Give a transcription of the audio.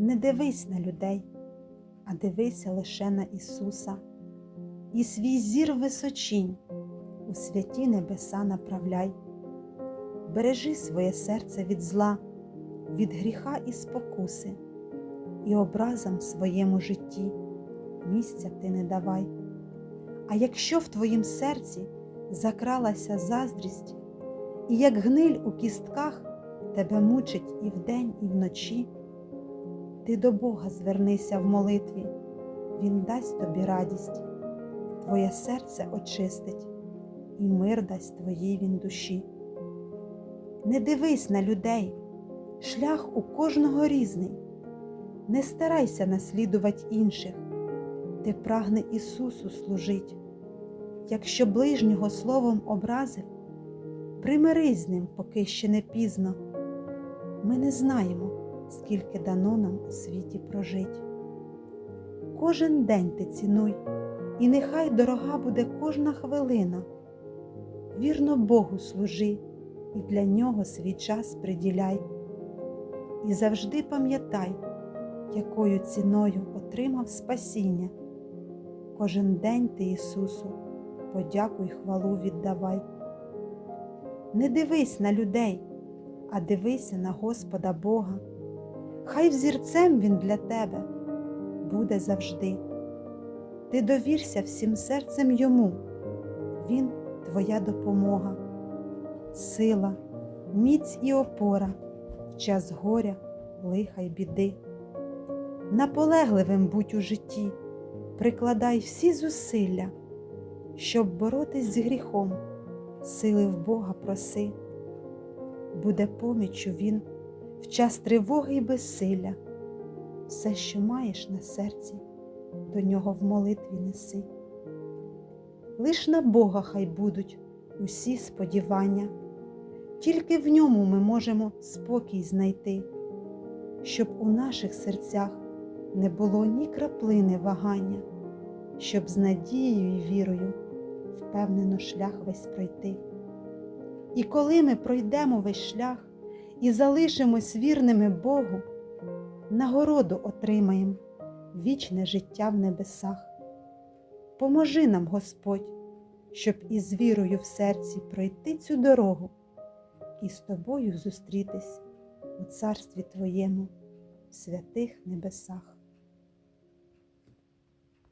Не дивись на людей, а дивися лише на Ісуса, і свій зір височінь у святі небеса направляй. Бережи своє серце від зла, від гріха і спокуси, і образам в своєму житті місця ти не давай. А якщо в твоїм серці закралася заздрість, і як гниль у кістках тебе мучить і вдень, і вночі, ти до Бога звернися в молитві, Він дасть тобі радість, твоє серце очистить, і мир дасть твоїй він душі. Не дивись на людей, шлях у кожного різний, не старайся наслідувати інших, ти прагне Ісусу служить. Якщо ближнього словом образив, примирись з ним, поки ще не пізно. Ми не знаємо, скільки дано нам у світі прожить. Кожен день ти цінуй, і нехай дорога буде кожна хвилина. Вірно Богу служи і для нього свій час приділяй. І завжди пам'ятай, якою ціною отримав спасіння. Кожен день ти Ісусу, подяку й хвалу віддавай. Не дивись на людей, а дивися на Господа Бога. Хай взірцем Він для тебе буде завжди. Ти довірся всім серцем йому, Він твоя допомога, сила, міць і опора в час горя, лиха й біди. Наполегливим будь у житті, прикладай всі зусилля, щоб боротись з гріхом, сили в Бога проси, буде поміччю Він в час тривоги й безсилля, все, що маєш на серці, до нього в молитві неси. Лиш на Бога хай будуть усі сподівання, тільки в ньому ми можемо спокій знайти, щоб у наших серцях не було ні краплини вагання, щоб з надією й вірою впевнено шлях весь пройти. І коли ми пройдемо весь шлях і залишимось вірними Богу, нагороду отримаємо вічне життя в небесах. Поможи нам, Господь, щоб із вірою в серці пройти цю дорогу і з тобою зустрітись у царстві Твоєму в святих небесах.